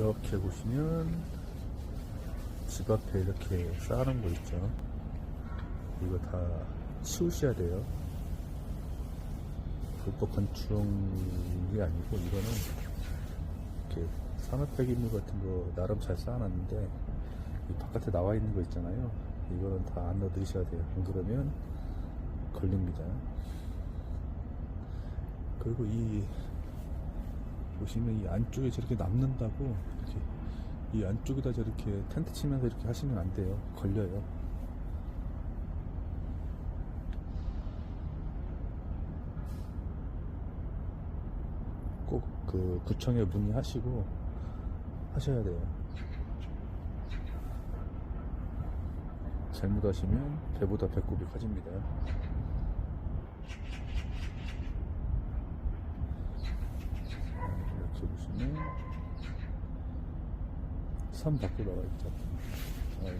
이렇게 보시면 집 앞에 이렇게 쌓아놓은 거 있죠. 이거 다 치우셔야 돼요. 불법 건축이 아니고 이거는 이렇게 산업 폐기물 같은 거 나름 잘 쌓아놨는데 이 바깥에 나와 있는 거 있잖아요. 이거는 다 안 넣어드셔야 돼요. 안 그러면 걸립니다. 그리고 이 보시면 이 안쪽에 저렇게 남는다고 이렇게 이 안쪽에다 저렇게 텐트 치면서 이렇게 하시면 안 돼요. 걸려요. 꼭 그 구청에 문의하시고 하셔야 돼요. 잘못하시면 배보다 배꼽이 커집니다. 섬 밖으로 나와 있죠. 어, 예.